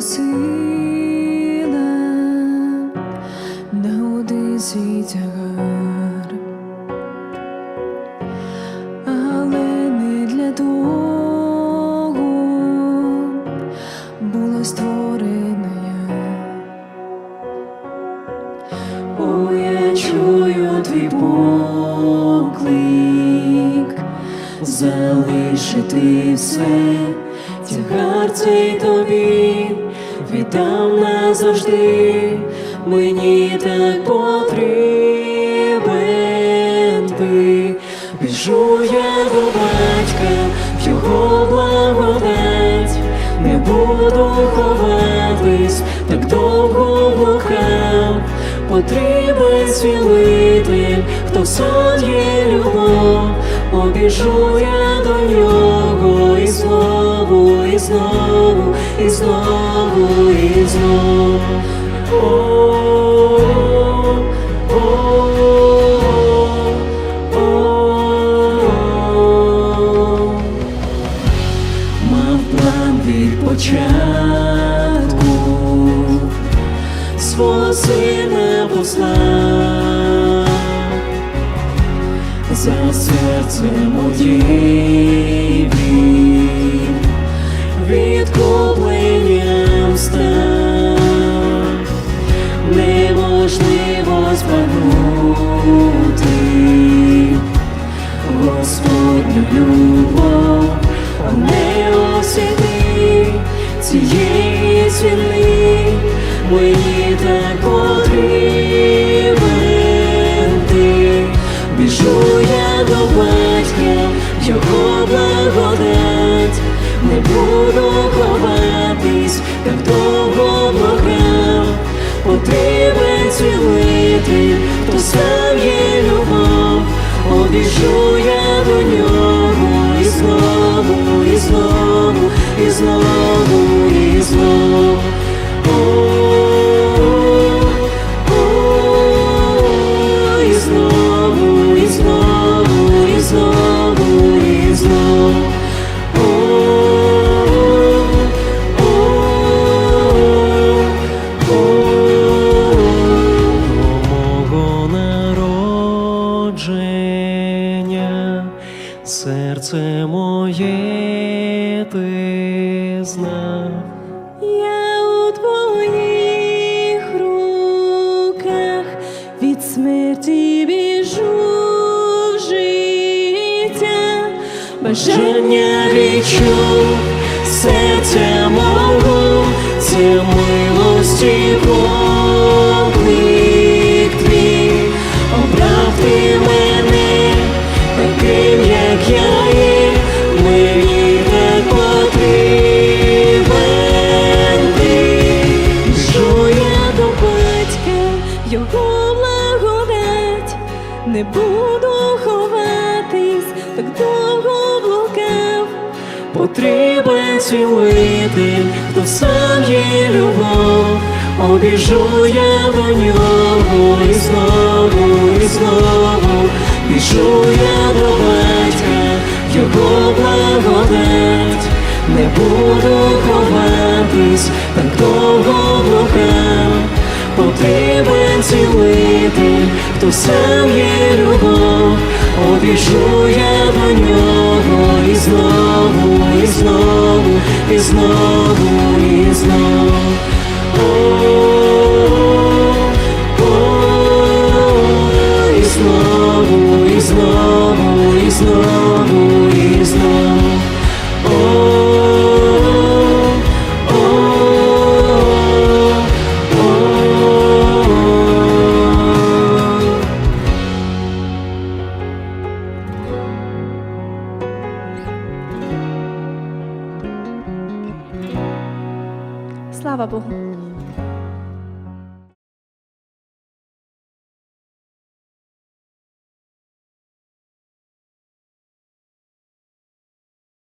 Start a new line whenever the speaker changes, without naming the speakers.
сила, на один свій але не для того була створена. О, я чую твій поклик, залишити все, тягар цей тобі, віддам назавжди, мені так потрібен ти. Біжу я до батька, в його благодать, не буду ховатись, так довго блукав, потрібен цілитель, хто сам є любов, обіжу і знову, і знову. Мав план від початку. Свого сина послав. За серцем моїм він неможливо збагнути. Господню любов, не осяти цієї ціни, мені так потрібен. Біжу я до батька, його благодать, не буду ховатись, так довго благав, сам є любов, обіжу я до нього і знову, і знову, і знову, ти знав. Я у твоїх руках від смерті біжу в життя, бажання відчув серця мого, це милості поклик буду ховатись, так довго блукав. Потрібен цілитель, хто сам є любов, обіжу я до нього і знову, і знову, біжу я до батька, його благодать, не буду ховатись, так довго блукав, потрібен цілитель, хто сам є обіжу я до нього і знову, і знову, і знову, і знову.
probable.